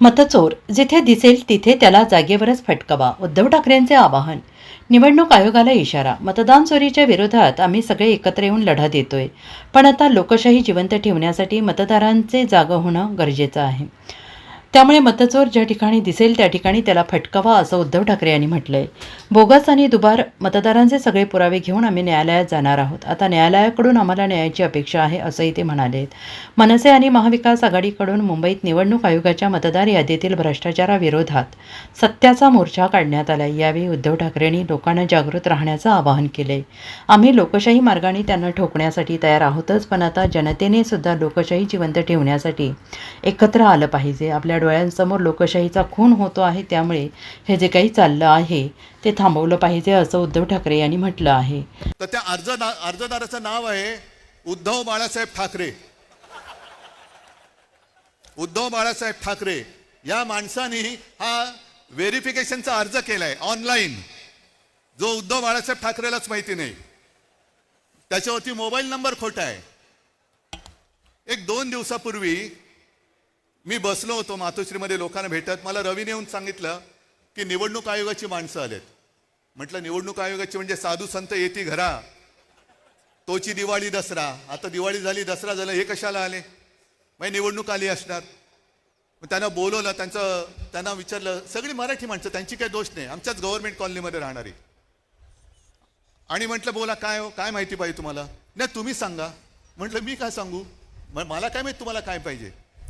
मतचोर. जिथे दिसेल तिथे त्याला जागेवरच फटकावा. उद्धव ठाकरेंचे आवाहन. निवडणूक आयोगाला इशारा. मतदान चोरीच्या विरोधात आम्ही सगळे एकत्र येऊन लढा देतोय. पण आता लोकशाही जिवंत ठेवण्यासाठी मतदारांचे जागं होणं गरजेचं आहे. त्यामुळे मतचोर ज्या ठिकाणी दिसेल त्या ठिकाणी त्याला फटकावा असं उद्धव ठाकरे यांनी म्हटलंय. बोगस आणि दुबार मतदारांचे सगळे पुरावे घेऊन आम्ही न्यायालयात जाणार आहोत. आता न्यायालयाकडून आम्हाला न्यायाची अपेक्षा आहे असंही ते म्हणाले मनसे आणि महाविकास आघाडीकडून मुंबईत निवडणूक आयोगाच्या मतदार यादीतील भ्रष्टाचाराविरोधात सत्याचा मोर्चा काढण्यात आला यावेळी उद्धव ठाकरेंनी लोकांना जागृत राहण्याचं आवाहन केले आम्ही लोकशाही मार्गाने त्यांना ठोकण्यासाठी तयार आहोतच पण आता जनतेने सुद्धा लोकशाही जिवंत ठेवण्यासाठी एकत्र आलं पाहिजे. आपल्या डोळ्यांसमोर लोकशाहीचा खून होतो आहे त्यामुळे हे जे काही चाललं आहे ते थांबवलं पाहिजे असं उद्धव ठाकरे यांनी म्हटलं आहे. तर त्या अर्जदार अर्जदाराचं नाव आहे उद्धव बाळासाहेब ठाकरे. उद्धव बाळासाहेब ठाकरे. या माणसाने हा व्हेरिफिकेशनचा अर्ज केलाय ऑनलाईन. जो उद्धव बाळासाहेब ठाकरेलाच माहिती नाही. त्याच्यावरती मोबाईल नंबर खोटा आहे. एक दोन दिवसापूर्वी मी बसलो होतो मातोश्रीमध्ये लोकांना भेटत. मला रवीने येऊन सांगितलं की निवडणूक आयोगाची माणसं आलेत. म्हटलं निवडणूक आयोगाची म्हणजे साधू संत येती घरा. तोची दिवाळी दसरा. आता दिवाळी झाली दसरा झाला हे कशाला आले? मग निवडणूक आली असणार. मग त्यांना बोलवलं त्यांचं त्यांना विचारलं. सगळी मराठी माणसं त्यांची काही दोष नाही. आमच्याच गव्हर्नमेंट कॉलनीमध्ये राहणारी. आणि म्हटलं बोला काय हो? काय माहिती पाहिजे तुम्हाला? नाही तुम्ही सांगा. म्हटलं मी काय सांगू? मला काय माहिती तुम्हाला काय पाहिजे?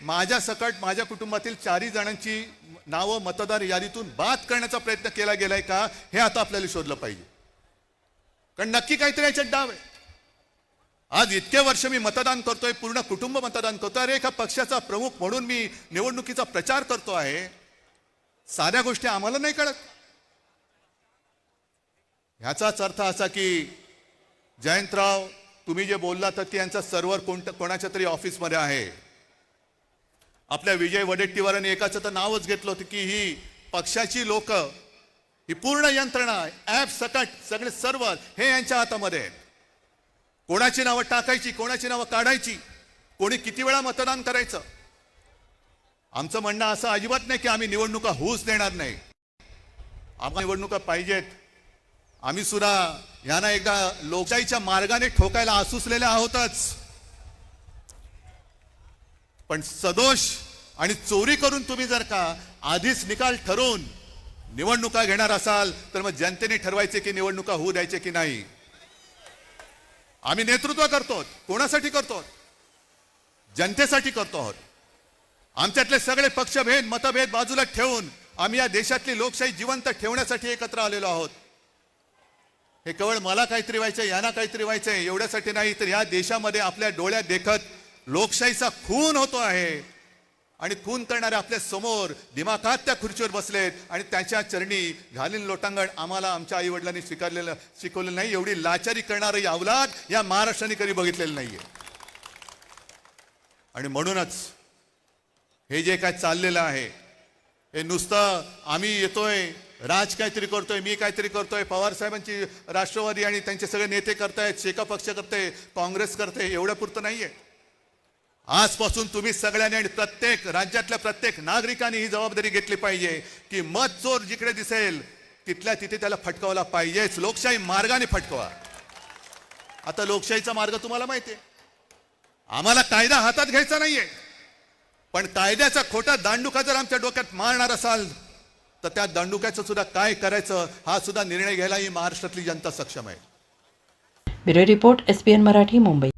माझ्या सकट माझ्या कुटुंबातील चारही जणांची नावं मतदार यादीतून बाद करण्याचा प्रयत्न केला गेलाय का हे आता आपल्याला शोधलं पाहिजे. कारण नक्की काहीतरी याच्यात डाव आहे. आज इतके वर्ष मी मतदान करतोय पूर्ण कुटुंब मतदान करतोय. अरे एका पक्षाचा प्रमुख म्हणून मी निवडणुकीचा प्रचार करतो आहे. साध्या गोष्टी आम्हाला नाही कळत. ह्याचाच अर्थ असा की जयंतराव तुम्ही जे बोलला तर यांचा सर्व्हर कोणत्या कोणाच्या तरी ऑफिसमध्ये आहे. आपल्या विजय वडेट्टीवारांनी एकाचं तर नावच घेतलं होतं की ही पक्षाची लोक ही पूर्ण यंत्रणा ॲप सकट सगळे सर्व हे यांच्या हातामध्ये आहेत. कोणाची नावं टाकायची कोणाची नावं काढायची कोणी किती वेळा मतदान करायचं? आमचं म्हणणं असं अजिबात नाही की आम्ही निवडणुका होऊच देणार नाही. आम्हाला निवडणुका पाहिजेत. आम्ही सुद्धा यांना एकदा लोकशाहीच्या मार्गाने ठोकायला आसुसलेल्या आहोतच. पण सदोष आणि चोरी करून तुम्ही जर का आधीच निकाल ठरवून निवडणुका घेणार असाल तर मग जनतेने ठरवायचे की निवडणुका होऊ द्यायचे की नाही? आम्ही नेतृत्व करतो कोणासाठी करतो जनतेसाठी करतो आहोत. आमच्यातले सगळे पक्षभेद मतभेद बाजूला ठेवून आम्ही या देशातली लोकशाही जिवंत ठेवण्यासाठी एकत्र आलेलो आहोत. हे केवळ मला काहीतरी व्हायचंय यांना काहीतरी व्हायचंय एवढ्यासाठी नाही तर या देशामध्ये आपल्या डोळ्यात देखत लोकशाहीचा खून होतो आहे. आणि खून करणारे आपल्यासमोर दिमाखात त्या खुर्चीवर बसलेत आणि त्याच्या चरणी घालीन लोटांगण आम्हाला आमच्या आई वडिलांनी स्वीकारलेलं शिकवलेलं नाही. एवढी लाचारी करणारी अवलाद या महाराष्ट्राने कधी बघितलेलं नाहीये. आणि म्हणूनच हे जे काय चाललेलं आहे हे नुसतं आम्ही येतोय राज काहीतरी करतोय मी काहीतरी करतोय पवार साहेबांची राष्ट्रवादी आणि त्यांचे सगळे नेते करतायत शेका पक्ष करते काँग्रेस करते एवढ्या पुरतं नाहीये. आजपासून तुम्ही सगळ्यांनी आणि प्रत्येक राज्यातल्या प्रत्येक नागरिकांनी ही जबाबदारी घेतली पाहिजे की मत चोर जिकडे दिसेल तिथल्या तिथे त्याला फटकावला पाहिजेच. लोकशाही मार्गाने फटकवा. आता लोकशाहीचा मार्ग तुम्हाला माहिती आहे. आम्हाला कायदा हातात घ्यायचा नाहीये. पण कायद्याचा खोटा दांडुका जर आमच्या डोक्यात मारणार असाल तर त्या दांडुक्याचं सुद्धा काय करायचं हा सुद्धा निर्णय घ्यायला ही महाराष्ट्रातली जनता सक्षम आहे. Bureau report S Marathi Mumbai.